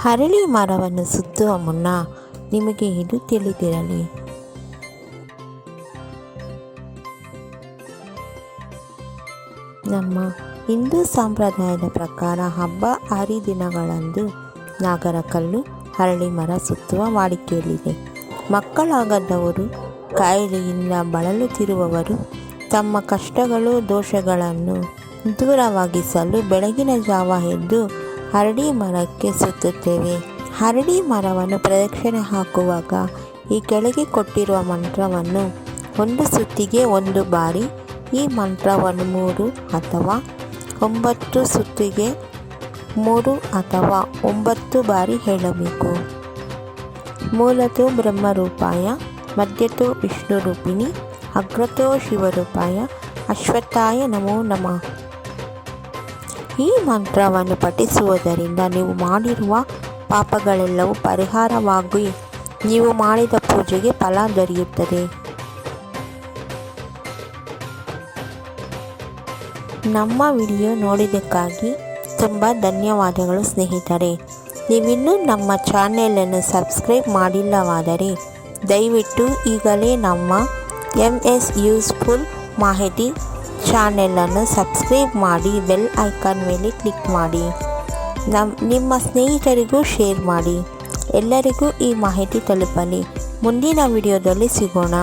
ಹರಳಿ ಮರವನ್ನು ಸುತ್ತುವ ಮುನ್ನ ನಿಮಗೆ ಇದು ತಿಳಿದಿರಲಿ. ನಮ್ಮ ಹಿಂದೂ ಸಂಪ್ರದಾಯದ ಪ್ರಕಾರ ಹಬ್ಬ ಹರಿದಿನಗಳಂದು ನಾಗರಕಲ್ಲು, ಹರಳಿ ಮರ ಸುತ್ತುವ ವಾಡಿಕೆಯಲ್ಲಿದೆ. ಮಕ್ಕಳಾಗದವರು, ಕಾಯಿಲೆಯಿಂದ ಬಳಲುತ್ತಿರುವವರು ತಮ್ಮ ಕಷ್ಟಗಳು, ದೋಷಗಳನ್ನು ದೂರವಾಗಿಸಲು ಬೆಳಗಿನ ಜಾವ ಎದ್ದು ಹರಡಿ ಮರಕ್ಕೆ ಸುತ್ತುತ್ತೇವೆ. ಹರಡಿ ಮರವನ್ನು ಪ್ರದಕ್ಷಿಣೆ ಹಾಕುವಾಗ ಈ ಕೆಳಗೆ ಕೊಟ್ಟಿರುವ ಮಂತ್ರವನ್ನು ಒಂದು ಸುತ್ತಿಗೆ ಒಂದು ಬಾರಿ, ಈ ಮಂತ್ರವನ್ನು ಮೂರು ಅಥವಾ ಒಂಬತ್ತು ಸುತ್ತಿಗೆ ಮೂರು ಅಥವಾ ಒಂಬತ್ತು ಬಾರಿ ಹೇಳಬೇಕು. ಮೂಲತೋ ಬ್ರಹ್ಮರೂಪಾಯ, ಮಧ್ಯತೋ ವಿಷ್ಣು ರೂಪಿಣಿ ಅಗ್ರತೋ ಶಿವರೂಪಾಯ, ಅಶ್ವತ್ಥಾಯ ನಮೋ ನಮಃ. ಈ ಮಂತ್ರವನ್ನು ಪಠಿಸುವುದರಿಂದ ನೀವು ಮಾಡಿರುವ ಪಾಪಗಳೆಲ್ಲವೂ ಪರಿಹಾರವಾಗಿ ನೀವು ಮಾಡಿದ ಪೂಜೆಗೆ ಫಲ ದೊರೆಯುತ್ತದೆ. ನಮ್ಮ ವಿಡಿಯೋ ನೋಡಿದ್ದಕ್ಕಾಗಿ ತುಂಬ ಧನ್ಯವಾದಗಳು ಸ್ನೇಹಿತರೆ. ನೀವಿನ್ನೂ ನಮ್ಮ ಚಾನೆಲನ್ನು ಸಬ್ಸ್ಕ್ರೈಬ್ ಮಾಡಿಲ್ಲವಾದರೆ ದಯವಿಟ್ಟು ಈಗಲೇ ನಮ್ಮ ಎಂ ಎಸ್ ಯೂಸ್ಫುಲ್ ಮಾಹಿತಿ ಚಾನೆಲನ್ನು ಸಬ್ಸ್ಕ್ರೈಬ್ ಮಾಡಿ, ಬೆಲ್ ಐಕಾನ್ ಮೇಲೆ ಕ್ಲಿಕ್ ಮಾಡಿ. ನಮ್ಮ ನಿಮ್ಮ ಸ್ನೇಹಿತರಿಗೂ ಶೇರ್ ಮಾಡಿ. ಎಲ್ಲರಿಗೂ ಈ ಮಾಹಿತಿ ತಲುಪಲಿ. ಮುಂದಿನ ವಿಡಿಯೋದಲ್ಲಿ ಸಿಗೋಣ.